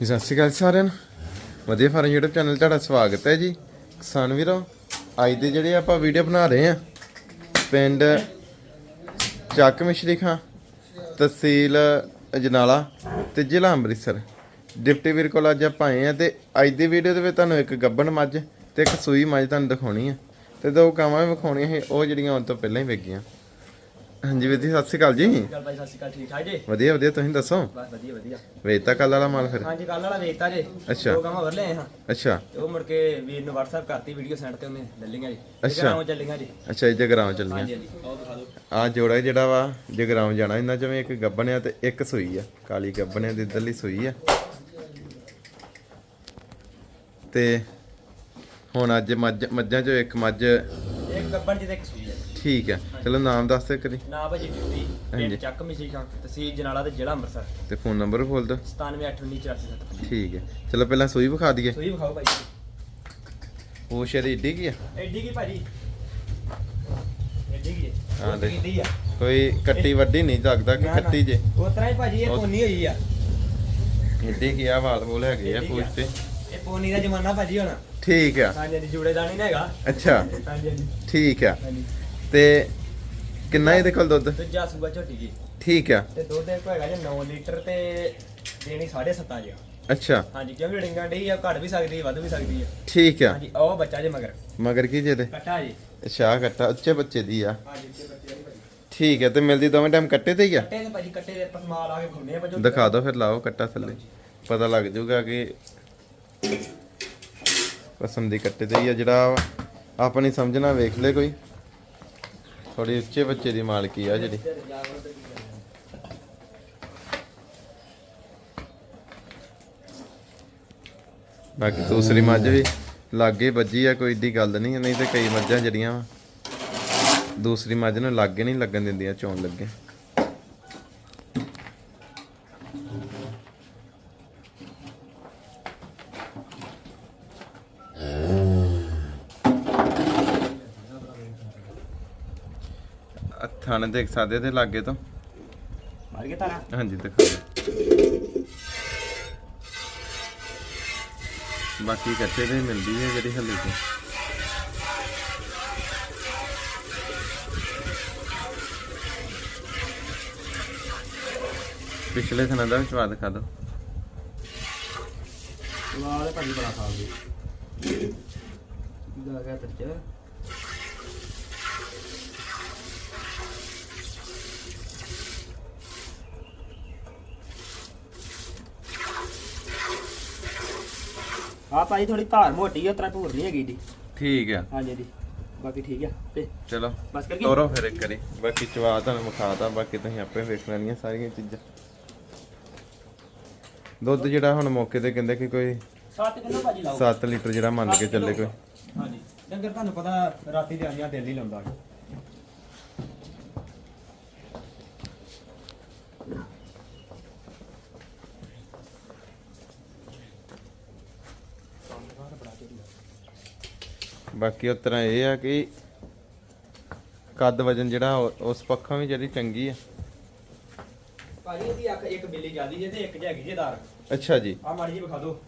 ਜੀ, ਸਤਿ ਸ਼੍ਰੀ ਅਕਾਲ ਸਾਰਿਆਂ ਨੂੰ। ਵਧੀਆ ਫਾਰਮ YouTube ਚੈਨਲ ਤੁਹਾਡਾ ਸਵਾਗਤ ਹੈ ਜੀ। ਕਿਸਾਨ ਵੀਰੋ, ਅੱਜ ਦੇ ਜਿਹੜੇ ਆਪਾਂ ਵੀਡੀਓ ਬਣਾ ਰਹੇ ਆ ਪਿੰਡ ਚੱਕ ਮਿਸ਼ਰੀ ਖਾਂ, ਤਹਿਸੀਲ ਅਜਨਾਲਾ ਤੇ ਜ਼ਿਲ੍ਹਾ ਅੰਮ੍ਰਿਤਸਰ। ਡਿਪਟੀ ਵੀਰ ਕੋਲ ਅੱਜ ਆਪਾਂ ਆਏ ਆ ਤੇ ਅੱਜ ਦੀ ਵੀਡੀਓ ਦੇ ਵਿੱਚ ਤੁਹਾਨੂੰ ਇੱਕ ਗੱਬਣ ਮੱਝ ਤੇ ਇੱਕ ਸੂਈ ਮੱਝ ਤੁਹਾਨੂੰ ਦਿਖਾਉਣੀ ਆ। ਤੇ ਦੋ ਕਾਵਾਂ ਵੀ ਵਿਖਾਉਣੀਆਂ ਸੀ, ਉਹ ਜਿਹੜੀਆਂ ਹੁਣ ਤੋਂ ਪਹਿਲਾਂ ਹੀ ਵੇਗੀਆਂ ਹਾਂਜੀ ਵੀਰ ਜੀ ਸਤਿ ਸ਼੍ਰੀ ਅਕਾਲ ਜੀ। ਗੱਲ ਭਾਈ ਸਤਿ ਸ਼੍ਰੀ ਅਕਾਲ ਠੀਕ ਠਾਕ ਜੀ? ਵਧੀਆ ਵਧੀਆ ਤੁਸੀਂ ਦੱਸੋ? ਬਸ ਵਧੀਆ ਵਧੀਆ। ਵੇਚਤਾ ਕੱਲ ਵਾਲਾ ਮਾਲ ਫਿਰ? ਹਾਂਜੀ ਕੱਲ ਵਾਲਾ ਵੇਚਤਾ ਜੀ। ਅੱਛਾ। ਦੋ ਕੰਮ ਹੋਰ ਲਏ ਹਾਂ। ਅੱਛਾ। ਤੇ ਉਹ ਮੁੜ ਕੇ ਵੀਰ ਨੂੰ WhatsApp ਕਰਤੀ ਵੀਡੀਓ ਸੈਂਡ ਤੇ ਉਹਨੇ ਲੈ ਲਈਆਂ ਜੀ ਅੱਛਾ। ਉਹ ਚੱਲੀਆਂ ਜੀ। ਅੱਛਾ ਇਹ ਜਗਰਾਉਂ ਚੱਲੀਆਂ। ਹਾਂਜੀ ਹਾਂਜੀ। ਉਹ ਦਿਖਾ ਦਿਓ। ਆ ਜੋੜਾ ਜਿਹੜਾ ਵਾ ਜਗਰਾਉਂ ਜਾਣਾ। ਇਹਨਾਂ ਚੋਂ ਇੱਕ ਗੱਬਣ ਆ ਤੇ ਇੱਕ ਸੂਈ ਆ। ਕਾਲੀ ਗੱਬਣ ਆ ਤੇ ਇੱਧਰਲੀ ਸੂਈ ਆ। ਤੇ ਹੁਣ ਅੱਜ ਮੱਝ ਮੱਝਾਂ ਚੋਂ ਇੱਕ ਮੱਝ ਇੱਕ ਗੱਬਣ ਜਿਹਦੇ ਇੱਕ ਸੂਈ ਹੈ ਠੀਕ ਆ ਚਲੋ ਨਾਮ ਦੱਸ ਦੇ ਕਰੀ ਨਾ ਭਾਜੀ ਡਿਊਟੀ। ਹਾਂਜੀ। ਪਿੰਡ ਚੱਕ ਮਿਸ਼ੀ ਖਾਂ ਤਹਿਸੀਲ ਜਨਾਲਾ ਤੇ ਜ਼ਿਲ੍ਹਾ ਅੰਮ੍ਰਿਤਸਰ। ਤੇ ਫੋਨ ਨੰਬਰ ਬੋਲ ਦੋ 97819447 ਠੀਕ ਹੈ। ਚਲੋ ਪਹਿਲਾਂ ਸੂਈ ਵਿਖਾ ਦਈਏ। ਸੂਈ ਵਿਖਾਓ ਭਾਈ ਉਹ ਸ਼ਰੀ ਏਡੀ ਕੀ ਆ? ਐਡੀ ਕੀ ਭਾਜੀ? ਐਡੀ ਕੀ ਹਾਂ ਦੇ। ਕਿੰਦੀ ਆ। ਕੋਈ ਕੱਟੀ ਵੱਡੀ ਨਹੀਂ ਲੱਗਦਾ ਕਿ ਕੱਟੀ ਜੇ। ਉਹ ਤਰ੍ਹਾਂ ਹੀ ਭਾਜੀ ਇਹ ਉਹ- ਪੋਨੀ ਹੋਈ ਆ। ਏਡੀ ਕੀ ਆ ਵਾਲ ਬੋਲ ਹੈਗੇ ਆ ਏਡੀ ਆ। ਤੇ। ਇਹ ਪੋਨੀ ਦਾ ਜ਼ਮਾਨਾ ਭਾਜੀ ਹੁਣ। ਠੀਕ ਆ। ਹਾਂਜੀ ਹਾਂਜੀ ਜੂੜੇ ਦਾ ਨਹੀਂ ਹੈਗਾ। ਅੱਛਾ। ਹਾਂਜੀ ਹਾਂਜੀ ਠੀਕ ਆ। ਹਾਂਜੀ। ਤੇ ਕਿੰਨਾ ਇਹਦੇ ਕੋਲ ਦੁੱਧ? ਦੂਜਾ ਸੂਬਾ ਝੋਟੀ ਜੀ। ਠੀਕ ਆ। ਤੇ ਦੁੱਧ ਇੱਕ ਹੈਗਾ ਜੀ 9 ਲੀਟਰ ਤੇ ਦੇਣੀ 7.5 ਜੀ। ਅੱਛਾ। ਹਾਂਜੀ ਕਿਉਂਕਿ ਡਿੰਗਾਂ ਡਈ ਆ ਘਟ ਵੀ ਸਕਦੀ ਵੱਧ ਵੀ ਸਕਦੀ ਹੈ ਠੀਕ ਆ। ਹਾਂਜੀ ਉਹ ਬੱਚਾ ਜੇ ਮਗਰ। ਮਗਰ ਕੀ ਜੇ ਤੇ ਕੱਟਾ ਜੀ। ਅੱਛਾ ਕੱਟਾ ਉੱਚੇ ਬੱਚੇ ਦੀ ਆ। ਹਾਂਜੀ ਤੇ ਬੱਚੇ ਵਾਲੀ ਭਾਜੀ। ਠੀਕ ਹੈ ਤੇ ਮਿਲਦੀ ਦੋਵੇਂ ਟਾਈਮ ਕੱਟੇ ਤੇ ਹੀ ਆ? ਕੱਟੇ ਦੇ ਭਾਜੀ ਕੱਟੇ ਦੇ ਪਸਮਾਲ ਆ ਕੇ ਖੁੰਨੇ ਆ ਭਾਜੀ ਦਿਖਾ ਦਿਓ ਫਿਰ ਲਾਓ ਕੱਟਾ ਥੱਲੇ। ਪਤਾ ਲੱਗ ਜਾਊਗਾ ਕਿ ਪਸੰਦ ਦੀ ਕੱਟੇ ਤੇ ਹੀ ਆ ਜਿਹੜਾ ਆਪਣੀ ਸਮਝਣਾ ਵੇਖ ਲੈ ਕੋਈ। ਥੋੜੀ ਉੱਚੇ ਬੱਚੇ ਦੀ ਮਾਲਕੀ ਆ ਜਿਹੜੀ। ਬਾਕੀ ਦੂਸਰੀ ਮੱਝ ਵੀ ਲਾਗੇ ਵੱਜੀ ਆ, ਕੋਈ ਏਡੀ ਗੱਲ ਨਹੀਂ ਨਹੀਂ ਤੇ ਕਈ ਮੱਝਾਂ ਜਿਹੜੀਆਂ ਵਾ, ਦੂਸਰੀ ਮੱਝ ਨੂੰ ਲਾਗੇ ਨਹੀਂ ਲੱਗਣ ਦਿੰਦੀਆਂ, ਚੋਣ ਲੱਗੇ। ਆਹ ਥਣ ਦੇਖ ਸਕਦੇ ਤੇ ਲਾਗੇ ਤੋਂ। ਮਾਰ ਕੇ ਤਾਰਾ। ਹਾਂਜੀ ਦਿਖਾ ਦਿਓ। ਬਾਕੀ ਕੱਟੇ ਤੇ ਮਿਲਦੀ ਹੈ ਜਿਹੜੀ ਹੱਲੇ ਤੋਂ। ਪਿਛਲੇ ਥਣਾ ਦਾ ਵੀ ਸਵਾਦ ਦਿਖਾ ਦਿਓ ਵਾਲੇ ਭਾਜੀ ਬੜਾ ਖਾਲ ਦੀ ਦਾ ਗਿਆ ਆ ਭਾਈ ਥੋੜੀ ਧਾਰ ਮੋਟੀ ਆ ਤਰਾ ਭੂਰ ਨਹੀਂ ਹੈਗੀ ਦੀ ਠੀਕ ਆ। ਹਾਂਜੀ ਜੀ ਬਾਕੀ ਠੀਕ ਆ ਤੇ ਚਲੋ ਬਸ ਕਰ ਗਈ ਤੋਰੋ ਫਿਰ ਇੱਕ ਕਰੀ ਬਾਕੀ ਚਵਾ ਤੁਹਾਨੂੰ ਵਿਖਾਤਾ ਬਾਕੀ ਤੁਸੀਂ ਆਪੇ ਵੇਖ ਲੈਣੀਆਂ ਸਾਰੀਆਂ ਚੀਜ਼ਾਂ। ਦੁੱਧ ਜਿਹੜਾ ਹੁਣ ਮੌਕੇ ਤੇ ਕਹਿੰਦੇ ਕਿ ਕੋਈ 7 ਕਿਲੋ ਭਾਜੀ ਲਾਓ। 7 ਲੀਟਰ ਜਿਹੜਾ ਮੰਨ ਕੇ ਚੱਲੇ ਕੋਈ। ਹਾਂਜੀ। ਡੰਗਰ ਤੁਹਾਨੂੰ ਪਤਾ ਰਾਤੀ ਦੇ ਆਈਆਂ ਦਿਲ ਨਹੀਂ ਲਾਉਂਦਾ। ਬਾਕੀ ਉਸ ਤਰ੍ਹਾਂ ਇਹ ਆ ਕਿ ਕੱਦ ਵਜਨ ਜਿਹੜਾ ਉਸ ਪੱਖੋਂ ਵੀ ਜਿਹੜੀ ਚੰਗੀ ਆ। ਭਾਜੀ ਇਹਦੀ ਅੱਖ ਇੱਕ ਬਿੱਲੀ ਜਾਂਦੀ ਜੇ ਤੇ ਇੱਕ ਜੈਗੀ ਜੇ ਦਾਰ। ਅੱਛਾ ਜੀ। ਆ ਮਾੜੀ ਜੀ ਵਿਖਾ ਦਿਓ।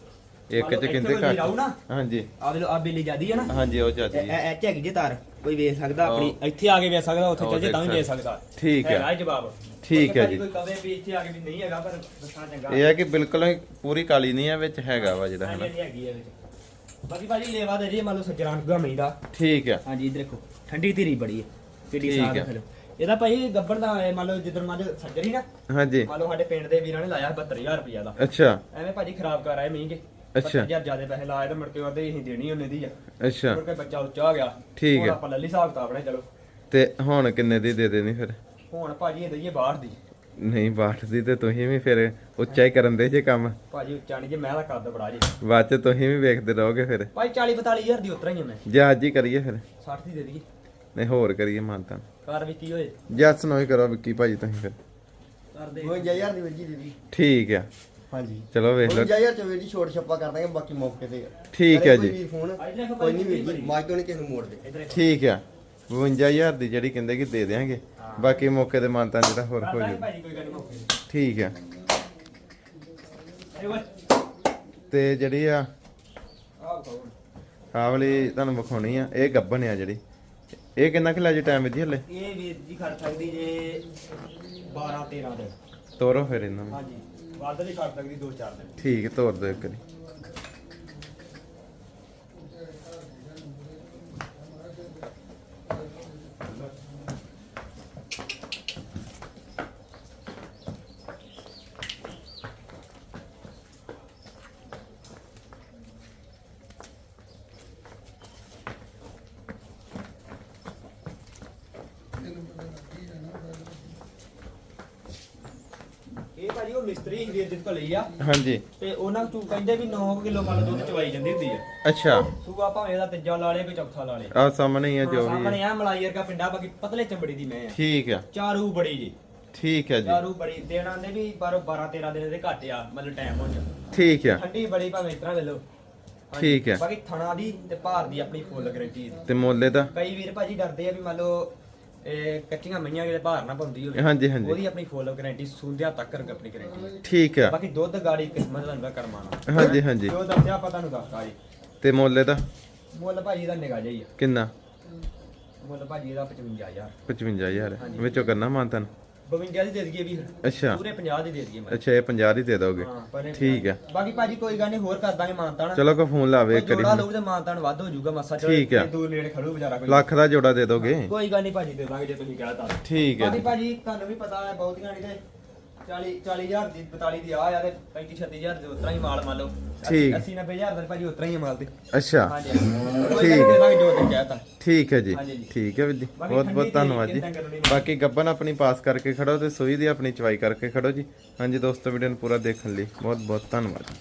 ਇੱਕ ਚ ਨਾ, ਘੱਟ। ਹਾਂਜੀ। ਆ ਵੇ ਲੋ ਆ ਬਿੱਲੀ ਜਾਂਦੀ ਹੈ ਨਾ। ਹਾਂਜੀ ਉਹ ਜਾਂਦੀ ਇਹ ਹੈ ਇਹ ਝੈਗੀ ਜੇ ਤਾਰ ਕੋਈ ਵੇਖ ਸਕਦਾ ਆਪਣੀ ਇੱਥੇ ਆ ਕੇ ਵੇਖ ਸਕਦਾ ਉੱਥੇ ਚੱਲ ਜੇ ਤਾਂ ਵੀ ਵੇਖ ਸਕਦਾ। ਠੀਕ ਹੈ। ਹੈਗਾ ਜਵਾਬ? ਠੀਕ ਹੈ ਜੀ। ਕੋਈ ਕਵੇ ਵੀ ਇੱਥੇ ਆ ਕੇ ਵੀ ਨਹੀਂ ਹੈਗਾ ਪਰ ਦੱਸਣਾ ਚੰਗਾ। ਇਹ ਆ ਕਿ ਬਿਲਕੁਲ ਹੀ ਪੂਰੀ ਕਾਲੀ ਨਹੀਂ ਆ ਵਿੱਚ ਹੈਗਾ ਵਾ ਜਿਹੜਾ ਹਨਾ। ਹਾਂਜੀ, ਹੈਗੀ ਹੈ ਵਿੱਚ। ਬਾਕੀ ਭਾਜੀ ਲੇਵਾ ਦੇ ਜੀ ਮੰਨ ਲਓ ਸੱਜਰਾਂ ਗਮਈ ਦਾ ਠੀਕ ਆ। ਹਾਂਜੀ ਇਧਰ ਦੇਖੋ ਠੰਡੀ ਧੀਰੀ ਬੜੀ ਹੈ ਕਿੱਡੀ ਠੀਕ ਸਾਹ ਹੈ। ਫਿਰ। ਇਹਦਾ ਭਾਈ ਗੱਬੜ ਦਾ ਮੰਨ ਲਓ ਜਿੱਦਣ ਮੱਝ ਸੱਜਰੀ ਨਾ ਹਾਂਜੀ। ਮੰਨ ਲਓ ਸਾਡੇ ਪਿੰਡ ਦੇ ਵੀਰਾਂ ਨੇ ਲਾਇਆ 72000 ਰੁਪਇਆ ਦਾ। ਅੱਛਾ। ਐਵੇਂ ਭਾਜੀ ਖਰਾਬ ਕਰ ਆਏ ਮੀਂਹ ਕੇ। ਅੱਛਾ। ਯਾਰ ਜ਼ਿਆਦਾ ਪੈਸੇ ਲਾਏ ਤੇ ਮੁੜ ਕੇ ਉਹਦੇ ਅਸੀਂ ਦੇਣੀ ਉਹਨੇ ਦੀ ਆ। ਅੱਛਾ। ਮੁੜ ਕੇ ਬੱਚਾ ਉੱਚਾ ਹੋ ਗਿਆ। ਠੀਕ ਹੁਣ ਹੈ। ਆਪਾਂ ਲੱਲੀ ਹਿਸਾਬ ਕਿਤਾਬ ਨੇ ਚਲੋ। ਤੇ ਹੁਣ ਕਿੰਨੇ ਦੀ ਦੇ ਦੇਣੀ ਫਿਰ? ਹੁਣ ਭਾਜੀ ਇਹ ਦਈਏ ਬਾਹਰ ਦੀ। ਨਹੀਂ ਬਾਟ ਦੀ ਤੇ ਤੁਸੀਂ ਵੀ ਫਿਰ ਉੱਚਾ ਹੀ ਕਰਨ ਦੇ ਜੇ ਕੰਮ। ਭਾਜੀ ਉੱਚਾ ਨਹੀਂ ਜੇ ਮੈਂ ਦਾ ਕੱਦ ਬੜਾ ਜੀ। ਬਾਅਦ ਚ ਤੁਸੀਂ ਵੀ ਵੇਖਦੇ ਰਹੋਗੇ ਫਿਰ। ਭਾਈ 40 42000 ਦੀ ਉਤਰਾ ਹੀ ਆ ਮੈਂ। ਜੇ ਅੱਜ ਹੀ ਕਰੀਏ ਫਿਰ। 60 ਦੀ ਦੇ ਦਈਏ। ਨਹੀਂ ਹੋਰ ਕਰੀਏ ਮਾਨਤਾ। ਕਾਰ ਵੀ ਕੀ ਹੋਏ ਜੱਸ ਨੂੰ ਹੀ ਕਰੋ ਵਿੱਕੀ ਭਾਜੀ ਤੁਸੀਂ ਫਿਰ। ਕਰ ਦੇ 52000 ਦੀ ਵੀਰ ਜੀ ਦੇ ਦੀ ਠੀਕ ਆ। ਹਾਂਜੀ। ਚਲੋ ਵੇਖ ਲਓ। 52000 ਚ ਵੀਰ ਜੀ ਛੋਟ ਛੱਪਾ ਕਰ ਦਾਂਗੇ ਬਾਕੀ ਮੌਕੇ ਤੇ। ਠੀਕ ਹੈ ਕੋਈ ਜੀ। ਫੋਨ। ਕੋਈ ਨਹੀਂ ਵੀਰ ਜੀ ਮਾਜ ਤੋਂ ਨਹੀਂ ਕਿਸੇ ਨੂੰ ਮੋੜ ਦੇ ਠੀਕ ਆ। 52000 ਦੀ ਜਿਹੜੀ ਕਹਿੰਦੇ ਕਿ ਦੇ ਦੇਾਂਗੇ ਬਾਕੀ ਮੌਕੇ ਤੇ ਮਾਨਤਾ ਜਿਹੜਾ ਹੋਰ ਹੋ ਮੌਕੇ ਠੀਕ ਆ। ਓਏ। ਤੇ ਜਿਹੜੀ ਆ ਆਹ ਵਾਲੀ ਤੁਹਾਨੂੰ ਵਿਖਾਉਣੀ ਆ ਇਹ ਗੱਬਨ ਆ ਜਿਹੜੀ। ਇਹ ਕਿੰਨਾ ਕੁ ਲੈ ਜੀ ਟਾਈਮ ਜੀ ਹਲੇ? ਇਹ ਵੀਰ ਜੀ ਖੜ ਸਕਦੀ ਜੇ 12 13 ਦਿਨ। ਤੋਰੋ ਫਿਰ ਇਹਨਾਂ ਨੂੰ। ਹਾਂਜੀ। ਵੱਧ ਨਹੀਂ ਖੜ ਸਕਦੀ 2 4 ਦਿਨ। ਠੀਕ ਹੈ, ਤੋਰ ਦਿਓ ਇੱਕ ਵਾਰੀ। ਇਹ ਭਾਜੀ ਉਹ ਮਿਸਤਰੀ ਵੀਰ ਜਿੱਦ ਕੋਲ ਲਈ ਆ। ਹਾਂਜੀ। ਤੇ ਉਹਨਾਂ ਨੂੰ ਕਹਿੰਦੇ ਵੀ 9 ਕਿਲੋ ਮੱਲ ਦੁੱਧ ਚਵਾਈ ਜਾਂਦੀ ਹੁੰਦੀ ਆ। ਅੱਛਾ। ਸੂਆ ਭਾਵੇਂ ਇਹਦਾ ਤੀਜਾ ਲਾ ਲੇ ਕੋਈ ਚੌਥਾ ਲਾ ਲੇ। ਆ ਸਾਹਮਣੇ ਹੀ ਆ ਜੋ ਵੀ। ਸਾਹਮਣੇ ਹੈ ਆ ਮਲਾਈ ਵਰਗਾ ਪਿੰਡਾ ਬਾਕੀ ਪਤਲੇ ਚੰਬੜੀ ਦੀ ਮੈਂ ਆ। ਠੀਕ ਆ। ਚਾਰੂ ਬੜੀ ਜੀ। ਠੀਕ ਹੈ ਜੀ। ਚਾਰੂ ਬੜੀ। ਦੇਣਾ ਦੇ ਵੀ ਪਰ 12 13 ਦਿਨ ਦੇ ਘੱਟ ਆ ਮਤਲਬ ਟਾਈਮ ਹੋ ਜਾ ਠੀਕ ਆ। ਠੰਡੀ ਬੜੀ ਭਾਵੇਂ ਇਸ ਤਰ੍ਹਾਂ ਲੈ ਲਓ। ਠੀਕ ਹੈ। ਬਾਕੀ ਥਣਾ ਦੀ ਤੇ ਭਾਰ ਦੀ ਆਪਣੀ ਫੁੱਲ ਗਰੰਟੀ ਤੇ ਮੋਲੇ ਦਾ ਕਈ ਵੀਰ ਭਾਜੀ ਡਰਦੇ ਆ ਵੀ ਮੰਨ ਲਓ ਇਹ ਕੱਚੀਆਂ ਮਈਆਂ ਜਿਹੜੇ ਭਾਰ ਨਾ ਪਾਉਂਦੀ ਹੋਵੇ ਹਾਂਜੀ ਹਾਂਜੀ। ਉਹਦੀ ਆਪਣੀ ਫੁੱਲ ਗਰੰਟੀ ਸੁੰਦਿਆ ਤੱਕ ਆਪਣੀ ਗਰੰਟੀ ਠੀਕ ਆ। ਬਾਕੀ ਦੁੱਧ ਗਾੜੀ ਕਿਸਮਤ ਦਾ ਹੁੰਦਾ ਕਰਮਾਨਾ ਹਾਂਜੀ ਹਾਂਜੀ। ਜੋ ਦੱਸਿਆ ਆਪਾਂ ਤੁਹਾਨੂੰ ਦੱਸਤਾ ਜੀ। ਤੇ ਮੋਲੇ ਦਾ ਮੁੱਲ ਭਾਜੀ ਦਾ ਨਿਗਾ ਜਾਈ ਕਿੰਨਾ? ਮੁੱਲ ਭਾਜੀ ਦਾ 55000 55000 ਹਾਂਜੀ। ਵਿੱਚੋਂ ਕਰਨਾ ਮਾਨਤਨ? 52 ਦੀ ਦੇ ਦਈਏ ਵੀ ਅੱਛਾ। ਪੂਰੇ 50 ਦੀ ਦੇ ਦਈਏ ਮੈਂ ਅੱਛਾ ਇਹ 50 ਦੀ ਦੇ ਦੋਗੇ। ਹਾਂ ਪਰ ਇਹ ਠੀਕ ਆ ਬਾਕੀ ਭਾਜੀ ਕੋਈ ਗੱਲ ਨਹੀਂ ਹੋਰ ਕਰ ਦਾਂਗੇ ਮਾਨਤਾਨ ਚਲੋ ਕੋ ਫੋਨ ਲਾਵੇ ਇੱਕ ਜੋੜਾ ਵਾਰੀ ਲਊ ਤੇ ਮਾਨਤਾਨ ਵੱਧ ਹੋ ਜਾਊਗਾ ਮਸਾ ਠੀਕ ਆ। ਦੂਰ ਨੇੜੇ ਖੜੂ ਵਿਚਾਰਾ ਕੋਈ। ਲੱਖ ਦਾ ਜੋੜਾ ਦੇ ਦੋਗੇ। ਕੋਈ ਗੱਲ ਨਹੀਂ ਭਾਜੀ ਦੇ ਦਾਂਗੇ ਜੇ ਤੁਸੀਂ ਕਹਤਾ ਠੀਕ ਹੈ। ਬਾਕੀ ਜੀ ਭਾਜੀ ਤੁਹਾਨੂੰ ਵੀ ਪਤਾ ਹੈ ਬਹੁਤੀਆਂ ਨਹੀਂ ਤੇ 40 40000 ਦੀ 42 ਦੀ ਆ ਆ ਤੇ 35 36000 ਦੇ ਉਤਰਾ ਹੀ ਮਾਲ ਮੰਨ ਲਓ। ਠੀਕ। 80 90000 ਦਾ ਭਾਜੀ ਉਤਰਾ ਹੀ ਆ ਮਾਲ ਤੇ। ਅੱਛਾ। ਹਾਂਜੀ ਜੋ ਕਹਿਤਾ ਠੀਕ। ਹੈ ਜੀ। ਹਾਂਜੀ ਜੀ। ਠੀਕ ਹੈ ਵੀਰ ਜੀ। ਬਾਕੀ ਬਹੁਤ ਬਹੁਤ ਧੰਨਵਾਦ ਜੀ। ਕਿੱਦਾਂ ਕਰਨੀ ਬਾਕੀ ਗੱਬਨ ਆਪਣੀ ਪਾਸ ਕਰਕੇ ਖੜੋ ਤੇ ਸੂਈ ਦੀ ਆਪਣੀ ਚਵਾਈ ਕਰਕੇ ਖੜੋ ਜੀ। ਹਾਂਜੀ ਦੋਸਤੋ ਵੀਡੀਓ ਨੂੰ ਪੂਰਾ ਦੇਖਣ ਲਈ ਬਹੁਤ ਬਹੁਤ ਧੰਨਵਾਦ